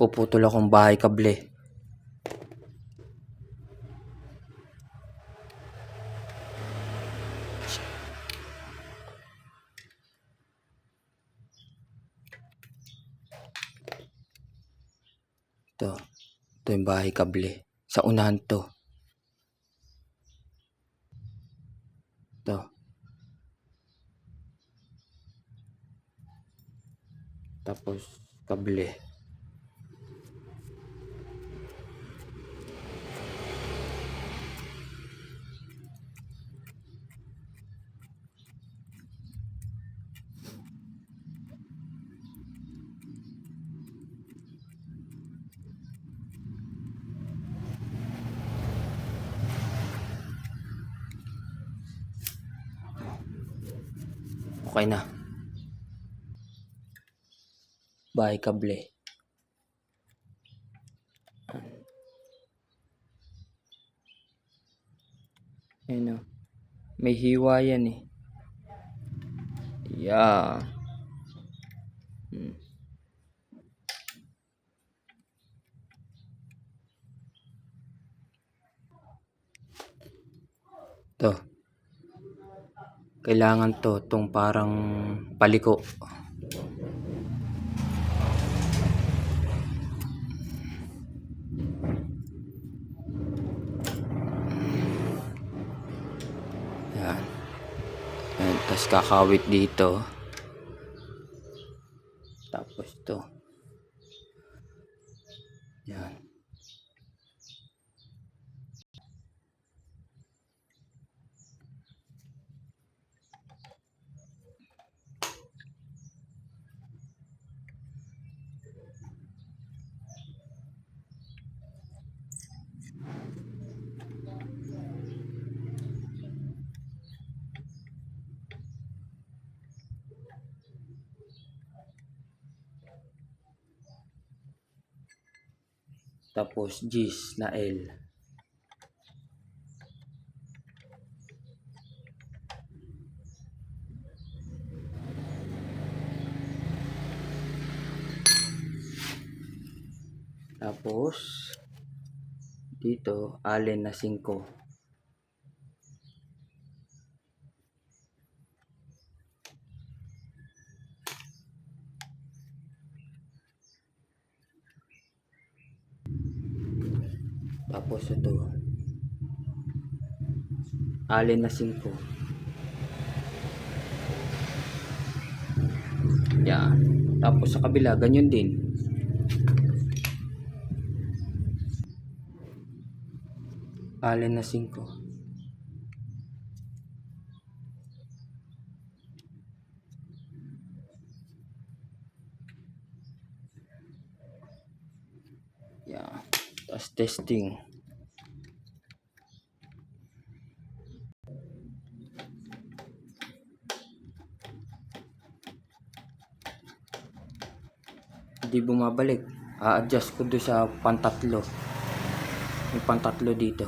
Puputol akong bahay kable. Ito. Ito yung bahay kable. Sa unahan to. Ito. Tapos, kable. Okay na. Bahay kable. Ayun o. May hiwa yan eh. Yeah. Hmm. To. Kailangan to, tong parang paliko. Yan. Tapos kakawit dito. Tapos to. Yan. Tapos G's na L. Tapos dito allen na 5. Tapos ito. Alin na 5. Yan. Tapos sa kabila, ganyan din. Alin na 5. Yan. Tapos testing. Hindi bumabalik. A-adjust ko doon sa pantatlo. Yung pantatlo dito.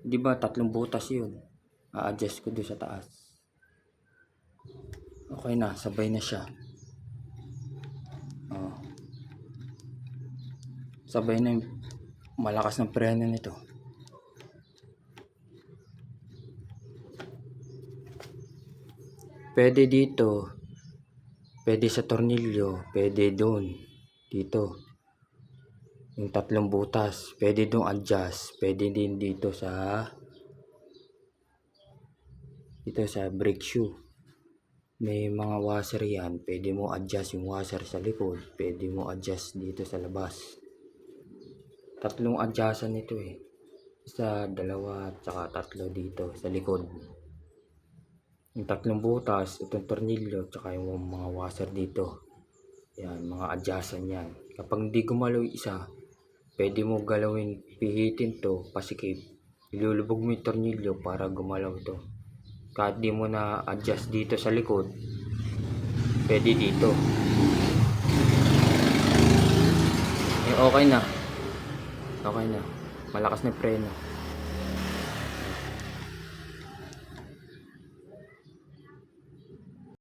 Di ba tatlong butas yun? A-adjust ko doon sa taas. Okay na, sabay na siya. Oh. Sabay na yung malakas ng preno nito. Pwede dito. Pwede sa tornilyo. Pwede doon. Dito. Yung tatlong butas. Pwede doon adjust. Pwede din dito sa dito sa brake shoe. May mga washer yan. Pwede mo adjust yung washer sa likod. Pwede mo adjust dito sa labas. Tatlong adjustan nito eh. Isa, dalawa, tsaka tatlo dito sa likod. Yung tatlong butas, itong tornilyo, tsaka yung mga washer dito. Yan, mga adjustan yan. Kapag hindi gumalaw isa, pwede mo galawin, pihitin to, pasikip. Ilulubog mo yung tornilyo para gumalaw to. Kahit di mo na adjust dito sa likod, pwede dito. Eh, okay na. Okay na. Malakas na preno.